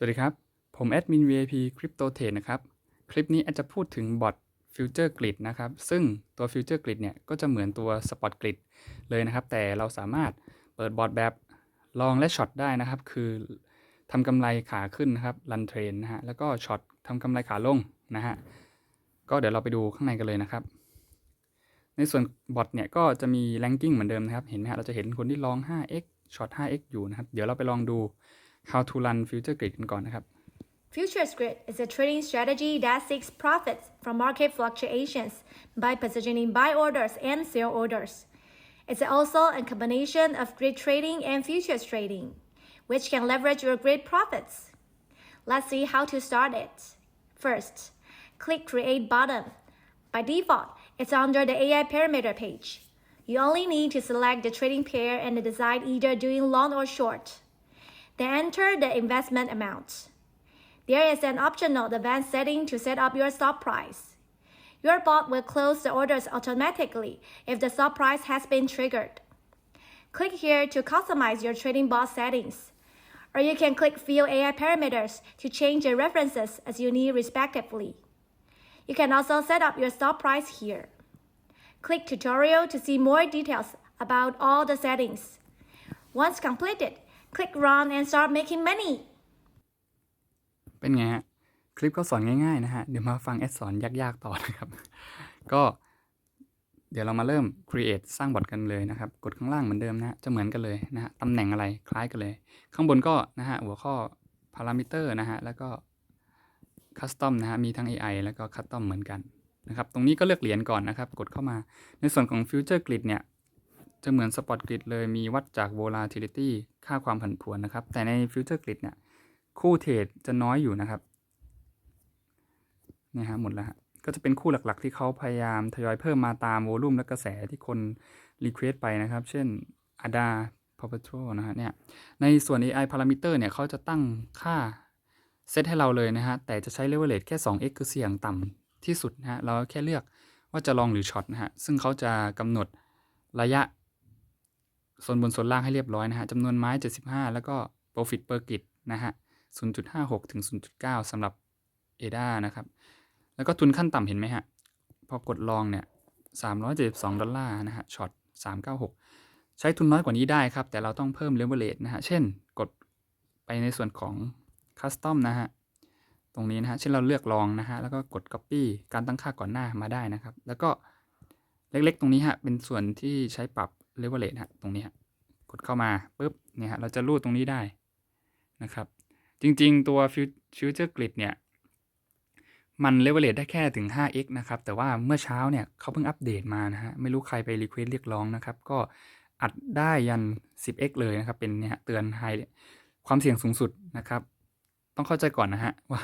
สวัสดีครับ ผมแอดมิน VIP Crypto Trade นะครับ คลิปนี้แอดจะพูดถึงบอท Future Grid นะครับ ซึ่งตัว Future Grid เนี่ย ก็จะเหมือนตัว Spot Grid เลยนะครับ แต่เราสามารถเปิดบอทแบบลองและช็อตได้นะครับ คือทำกำไรขาขึ้นนะครับ รันเทรนนะฮะ แล้วก็ช็อตทำกำไรขาลงนะฮะ ก็เดี๋ยวเราไปดูข้างในกันเลยนะครับ ในส่วนบอทเนี่ยก็จะมี ranking เหมือนเดิมนะครับ เห็นไหมฮะ เราจะเห็นคนที่ลอง 5x ช็อต 5x อยู่นะครับ เดี๋ยวเราไปลองดู how to run future grid กันก่อนนะครับ Futures Grid is a trading strategy that seeks profits from market fluctuations by positioning buy orders and sell orders. It's also a combination of grid trading and futures trading, which can leverage your grid profits. Let's see how to start it. First, click Create button. By default, it's under the AI parameter page. You only need to select the trading pair and decide either doing long or short. Then enter the investment amount. There is an optional advanced setting to set up your stop price. Your bot will close the orders automatically if the stop price has been triggered. Click here to customize your trading bot settings. Or you can click View AI parameters to change your references as you need respectively. You can also set up your stop price here. Click Tutorial to see more details about all the settings. Once completed, click Run and start making money. เป็นไงฮะ คลิปก็สอนง่ายๆนะฮะ เดี๋ยวมาฟังแอดสอนยากๆต่อนะครับ ก็เดี๋ยวเรามาเริ่ม create สร้างบอทกันเลยนะครับ กดข้างล่างเหมือนเดิมนะฮะจะเหมือนกันเลยนะฮะตำแหน่งอะไรคล้ายกันเลย ข้างบนก็นะฮะหัวข้อ parameter นะฮะ แล้วก็ custom นะฮะ มีทั้ง AI แล้วก็ custom เหมือนกันนะครับ ตรงนี้ก็เลือกเหรียญก่อนนะครับ กดเข้ามา ในส่วนของ future grid เนี่ย จะเหมือน spot grid เลยมีวัดจาก volatility ค่าความผันผวนนะครับ แต่ใน future grid เนี่ย คู่เทรดจะน้อยอยู่นะครับเนี่ยฮะหมดแล้วฮะก็จะเป็นคู่หลักๆ ที่เขาพยายามทยอยเพิ่มมาตามโวลุ่มและกระแสที่คนรีเควสไปนะครับ เช่น ADA p a w p a t r o นะฮะเนี่ยในส่วน AI parameter เนี่ยเขาจะตั้งค่าเซตให้เราเลยนะฮะ แต่จะใช้ leverage แค่ 2x คือเสี่ยงต่ำที่สุดนะฮะ เราแค่เลือกว่าจะลองหรือช็อตนะฮะ ซึ่งเขาจะกำหนดระยะ โซนบนโซนล่างให้เรียบร้อยนะฮะจำนวนไม้ 75 แล้วก็ profit per grid นะฮะ 0.56 ถึง 0.9สำหรับ ADA นะครับ แล้วก็ทุนขั้นต่ำเห็นไหมฮะ พอกดลองเนี่ย 372 ดอลลาร์นะฮะช็อต 396 ใช้ทุนน้อยกว่านี้ได้ครับ แต่เราต้องเพิ่ม leverage นะฮะ เช่นกดไปในส่วนของ custom นะฮะ ตรงนี้นะฮะ เช่นเราเลือกลองนะฮะ แล้วก็กด copy การตั้งค่าก่อนหน้ามาได้นะครับ แล้วก็เล็กๆ ตรงนี้ฮะ เป็นส่วนที่ใช้ปรับ leverage ฮะตรงนี้ฮะกดเข้ามาปุ๊บเนี่ยฮะเราจะรูดตรงนี้ได้นะครับ จริงๆตัว Future Grid เนี่ย มันเลเวลเลตได้แค่ถึง 5x นะครับ แต่ว่าเมื่อเช้าเนี่ยเขาเพิ่งอัปเดตมานะฮะ ไม่รู้ใครไปรีเควสเรียกร้องนะครับ ก็อัดได้ยัน 10x เลยนะครับ เป็นเนี่ยเตือนไฮความเสี่ยงสูงสุดนะครับ ต้องเข้าใจก่อนนะฮะว่า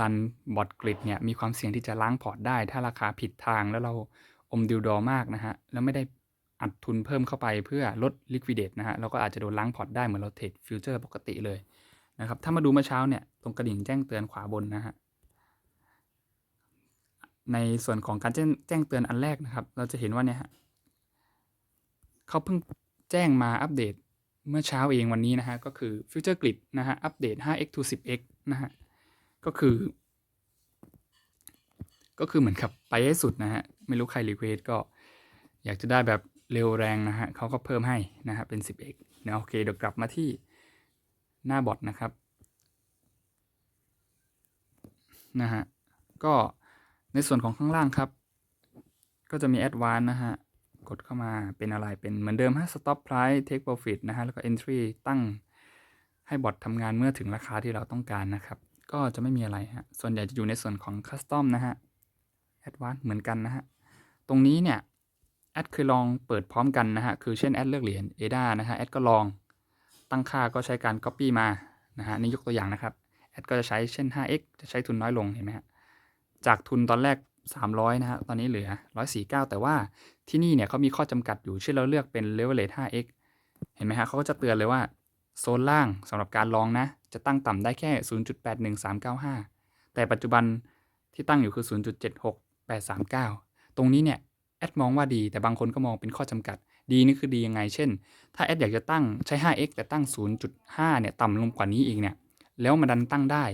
รันบอทกริดเนี่ยมีความเสี่ยงที่จะล้างพอร์ตได้ ถ้าราคาผิดทางแล้วเราอมดิวดอมากนะฮะแล้วไม่ได้ อัดทุนเพิ่มเข้าไปเพื่อลด liquidate นะฮะเราก็อาจจะโดนล้างพอร์ตได้เหมือนเราเทรดฟิวเจอร์ปกติเลยนะครับถ้ามาดูเมื่อเช้าเนี่ยตรงกระดิ่งแจ้งเตือนขวาบนนะฮะในส่วนของการแจ้งแจ้งเตือนอันแรกนะครับ เราจะเห็นว่าเนี่ยฮะเขาเพิ่งแจ้งมาอัปเดตเมื่อเช้าเองวันนี้นะฮะก็คือ Future Grid นะฮะอัปเดต 5x to 10x นะฮะก็คือ ก็คือเหมือนกับไปให้สุดนะฮะ ไม่รู้ใครรีเควสก็อยากจะได้แบบ เร็วแรงนะฮะเขาก็เพิ่มให้นะฮะเป็น 10x นะโอเคเดี๋ยวกลับมาที่หน้าบอทนะครับนะฮะก็ในส่วนของข้างล่างครับ ก็จะมี Advanced นะฮะกดเข้ามาเป็นอะไรเป็นเหมือนเดิมฮะ Stop Price Take Profit นะฮะแล้วก็ Entry ตั้งให้บอททำงานเมื่อถึงราคาที่เราต้องการนะครับ ก็จะไม่มีอะไรฮะส่วนใหญ่จะอยู่ในส่วนของ Custom นะฮะ Advanced เหมือนกันนะฮะตรงนี้เนี่ย แอดเคยลองเปิดพร้อมกันนะฮะ คือเช่นแอดเลือกเหรียญ ADA นะฮะ แอดก็ลองตั้งค่าก็ใช้การ Copy มา นะฮะ นี่ยกตัวอย่างนะครับ แอดก็จะใช้เช่น 5x จะใช้ทุนน้อยลง เห็นไหมฮะ จากทุนตอนแรก 300 นะฮะ ตอนนี้เหลือ 149 แต่ว่าที่นี่เนี่ยเขามีข้อจำกัดอยู่ เช่นเราเลือกเป็น leverage 5x เห็นไหมฮะเขาก็จะเตือนเลยว่าโซนล่างสำหรับการลองนะ จะตั้งต่ำได้แค่ 0.81395 แต่ปัจจุบันที่ตั้งอยู่คือ 0.76839 ตรงนี้เนี่ย แอดมองว่าดี แต่บางคนก็มองเป็นข้อจำกัด ดีนี่คือดียังไง เช่น ถ้าแอดอยากจะตั้งใช้ 5x แต่ตั้ง 0.5 เนี่ยต่ำลงกว่านี้อีกเนี่ย แล้วมันดันตั้งได้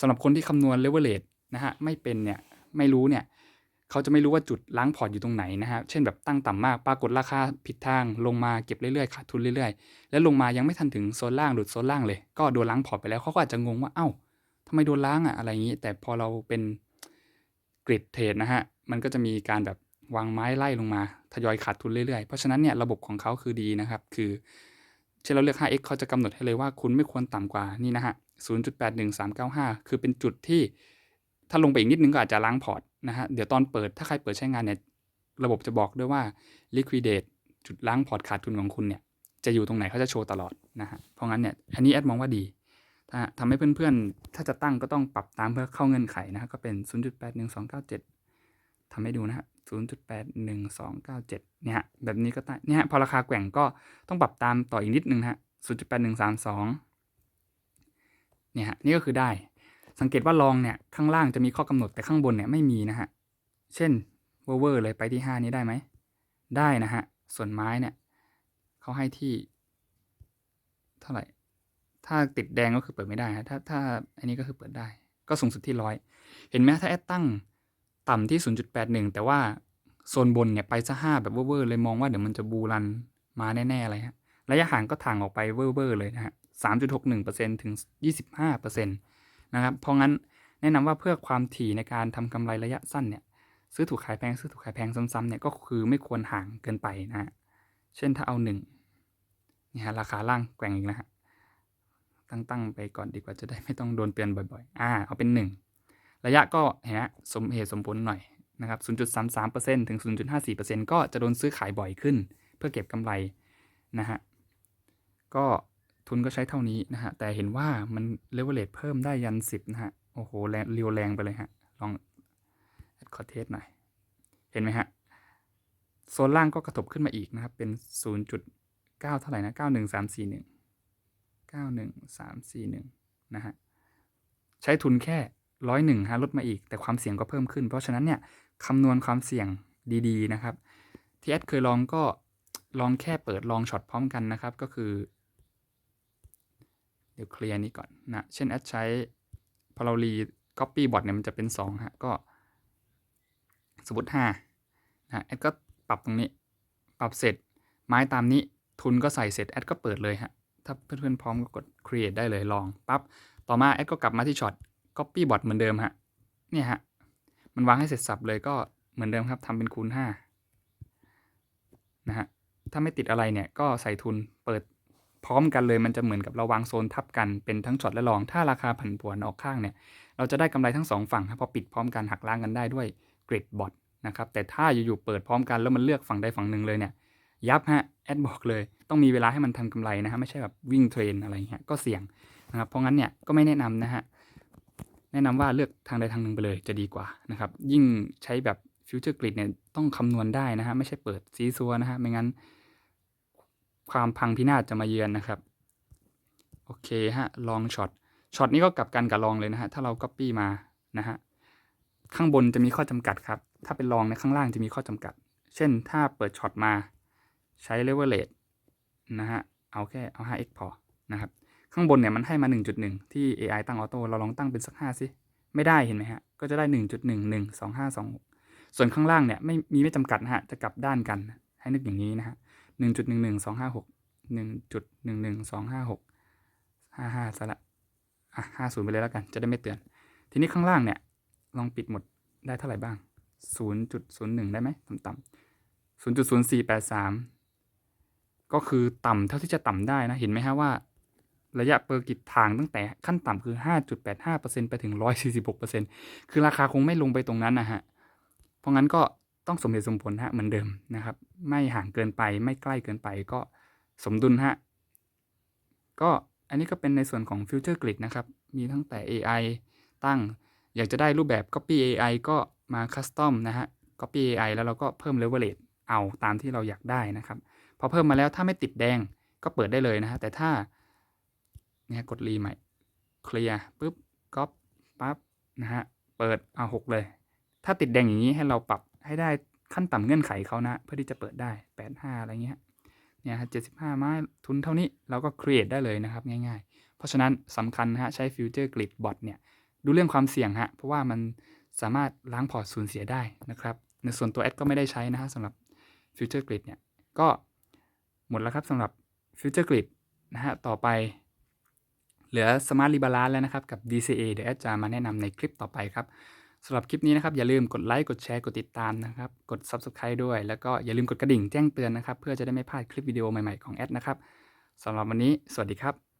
สำหรับคนที่คำนวณ leverage นะฮะ ไม่เป็นเนี่ย ไม่รู้เนี่ย เขาจะไม่รู้ว่าจุดล้างพอร์ตอยู่ตรงไหนนะฮะ เช่นแบบตั้งต่ำมาก ปรากฏราคาผิดทาง ลงมาเก็บเรื่อยๆ ขาดทุนเรื่อยๆ แล้วลงมายังไม่ทันถึงโซนล่างหลุดโซนล่างเลย ก็โดนล้างพอร์ตไปแล้ว เขาก็อาจจะงงว่า เอ้าทำไมโดนล้างอะอะไรอย่างนี้ แต่พอเราเป็นกริดเทรดนะฮะ มันก็จะมีการแบบ วางไม้ไล่ลงมาทยอยขาดทุนเรื่อยๆ เพราะฉะนั้นเนี่ยระบบของเขาคือดีนะครับ คือเช่นเราเลือก 5x เขาจะกำหนดให้เลยว่าคุณไม่ควรต่ำกว่านี่นะฮะ 0.81395 คือเป็นจุดที่ถ้าลงไปอีกนิดนึงก็อาจจะล้างพอร์ตนะฮะ เดี๋ยวตอนเปิดถ้าใครเปิดใช้งานเนี่ยระบบจะบอกด้วยว่า liquidate จุดล้างพอร์ตขาดทุนของคุณเนี่ยจะอยู่ตรงไหนเขาจะโชว์ตลอดนะฮะ เพราะงั้นเนี่ยอันนี้แอดมองว่าดีถ้าทำให้เพื่อนๆ ถ้าจะตั้งก็ต้องปรับตามเพื่อเข้าเงื่อนไขนะฮะก็เป็น 0.81297ทำให้ดูนะฮะ 0.81297เนี่ยฮะแบบนี้ก็ได้เนี่ยฮะพอราคาแกว่งก็ต้องปรับตามต่ออีกนิดนึงนะฮะ0.8132เนี่ยฮะนี่ก็คือได้ สังเกตว่าลองเนี่ยข้างล่างจะมีข้อกำหนดแต่ข้างบนเนี่ยไม่มีนะฮะ เช่นเวอร์เวอร์เลยไปที่ 5 นี้ได้ไหม ได้นะฮะ ส่วนไม้เนี่ยเขาให้ที่ เท่าไหร่ ถ้าติดแดงก็คือเปิดไม่ได้ฮะถ้าถ้าอันนี้ก็คือเปิดได้ ก็สูงสุดที่ร้อยเห็นไหมถ้าแอดตั้ง ต่ำที่ 0.81 แต่ว่าโซนบนเนี่ยไปซะห้าแบบเว่อร์เลยมองว่าเดี๋ยวมันจะบูรันมาแน่ๆอะไรฮะระยะห่างก็ถ่างออกไปเว่อร์เลยนะฮะ3.61%ถึง 25%นะครับเพราะงั้นแนะนำว่าเพื่อความถี่ในการทำกำไรระยะสั้นเนี่ยซื้อถูกขายแพงซื้อถูกขายแพงซ้ำๆเนี่ยก็คือไม่ควรห่างเกินไปนะฮะเช่นถ้าเอาหนึ่งเนี่ยฮะราคาล่างแกว่งอีกนะฮะตั้งๆไปก่อนดีกว่าจะได้ไม่ต้องโดนเปลี่ยนบ่อยๆ อ่าเอาเป็น 1 ระยะก็เห็นไหมสมเหตุสมผลหน่อยนะครับ 0.33%ถึง 0.54%ก็จะโดนซื้อขายบ่อยขึ้น เพื่อเก็บกำไรนะฮะ ก็ทุนก็ใช้เท่านี้นะฮะ แต่เห็นว่ามันเลเวลเลตเพิ่มได้ยัน 10 นะฮะ โอ้โหแรงเรียวแรงไปเลยฮะ ลองขอเทสหน่อย เห็นไหมฮะ โซนล่างก็กระทบขึ้นมาอีกนะครับ เป็น 0.9 เท่าไหร่นะ 91341 91341 นะฮะ ใช้ทุนแค่ ร้อยหนึ่งฮะลดมาอีก แต่ความเสี่ยงก็เพิ่มขึ้น เพราะฉะนั้นเนี่ยคำนวณความเสี่ยงดีๆนะครับที่แอดเคยลองก็ลองแค่เปิดลองช็อตพร้อมกันนะครับ ก็คือ เดี๋ยวเคลียร์นี้ก่อนนะเช่นแอดใช้พอเรารี copy bot เนี่ยมันจะเป็น2ฮะก็สมมติ5นะแอดก็ปรับตรงนี้ ปรับเสร็จไม้ตามนี้ทุนก็ใส่เสร็จแอดก็เปิดเลยฮะถ้าเพื่อนๆพร้อมก็กด create ได้เลยลองปั๊บต่อมาแอดก็กลับมาที่ช็อต copy bot เหมือนเดิมฮะเนี่ยฮะมันวางให้เสร็จสับเลยก็เหมือนเดิมครับทำเป็นคูณ5นะฮะถ้าไม่ติดอะไรเนี่ยก็ใส่ทุนเปิดพร้อมกันเลยมันจะเหมือนกับเราวางโซนทับกันเป็นทั้งช็อตและลอง ถ้าราคาผันผวนออกข้างเนี่ย เราจะได้กำไรทั้งสองฝั่งพอปิดพร้อมกันหักล้างกันได้ด้วยกริดบอทนะครับ แต่ถ้าอยู่ๆเปิดพร้อมกันแล้วมันเลือกฝั่งใดฝั่งหนึ่งเลยเนี่ย ยับฮะ แอดบอกเลย ต้องมีเวลาให้มันทำกำไรนะฮะไม่ใช่แบบวิ่งเทรนอะไรเงี้ยก็เสี่ยงนะครับเพราะงั้นเนี่ยก็ไม่แนะนำนะฮะ แนะนำว่าเลือกทางใดทางหนึ่งไปเลยจะดีกว่านะครับ ยิ่งใช้แบบฟิวเจอร์กริดเนี่ยต้องคำนวณได้นะฮะไม่ใช่เปิดซีซัวนะฮะไม่งั้น ความพังพินาศจะมาเยือนนะครับ โอเคฮะลองช็อตช็อตนี้ก็กลับกันกับลองเลยนะฮะถ้าเรา Copy มานะฮะข้างบนจะมีข้อจำกัดครับ ถ้าเป็นลองในข้างล่างจะมีข้อจำกัด เช่นถ้าเปิดช็อตมาใช้ leverage นะฮะเอาแค่เอา 5x พอนะครับ ข้างบนเนี่ยมันให้มา 1.1 ที่ AI ตั้งออโต้เราลองตั้งเป็นสัก5สิไม่ได้เห็นไหมฮะ ก็จะได้ 1.112526 ส่วนข้างล่างเนี่ยไม่มีไม่จำกัดนะฮะ จะกลับด้านกัน ให้นึกอย่างนี้นะฮะ1.11256 1.11256 55ซะละอะ50 ไปเลยแล้วกัน จะได้ไม่เตือน ทีนี้ข้างล่างเนี่ย ลองปิดหมดได้เท่าไหร่บ้าง 0.01 ได้ไหมต่ำๆ0.0483 ก็คือต่ำเท่าที่จะต่ำได้นะ เห็นไหมฮะว่า ระยะเปอร์กิจทางตั้งแต่ขั้นต่ำคือ 5.85%ไปถึง 146%คือราคาคงไม่ลงไปตรงนั้นนะฮะ เพราะงั้นก็ต้องสมเหตุสมผลฮะเหมือนเดิมนะครับ ไม่ห่างเกินไปไม่ใกล้เกินไปก็สมดุลฮะ ก็อันนี้ก็เป็นในส่วนของ Future Grid นะครับ มีตั้งแต่ AI ตั้ง อยากจะได้รูปแบบ Copy AI ก็มา Custom นะฮะ Copy AI แล้วเราก็เพิ่ม Leverage เอาตามที่เราอยากได้นะครับ พอเพิ่มมาแล้วถ้าไม่ติดแดงก็เปิดได้เลยนะฮะ แต่ถ้า นี่ยกดรีใหม่เคลียร์ปุ๊บก๊อปปั๊บนะฮะเปิดเอาหกเลย ถ้าติดแดงอย่างนี้ให้เราปรับให้ได้ขั้นต่ำเงื่อนไขเขานะเพื่อที่จะเปิดได้85อะไรเงี้ยเนี่ยฮะ75ไม้ทุนเท่านี้เราก็ create ได้เลยนะครับง่ายๆ เพราะฉะนั้นสำคัญนะฮะใช้ Future Grid Bot เนี่ยดูเรื่องความเสี่ยงฮะเพราะว่ามันสามารถล้างพอร์ตสูญเสียได้นะครับ ในส่วนตัวแอดก็ไม่ได้ใช้นะฮะสำหรับ Future Grid เนี่ยก็หมดแล้วครับสำหรับ Future Grid นะฮะต่อไป เหลือ Smart Rebalance แล้วนะครับ กับ DCA เดี๋ยวแอดจะมาแนะนำในคลิปต่อไปครับสำหรับคลิปนี้นะครับ อย่าลืมกดไลค์กดแชร์กดติดตามนะครับ กด Subscribe ด้วย แล้วก็อย่าลืมกดกระดิ่งแจ้งเตือนนะครับ เพื่อจะได้ไม่พลาดคลิปวิดีโอใหม่ๆของแอดนะครับสำหรับวันนี้ สวัสดีครับ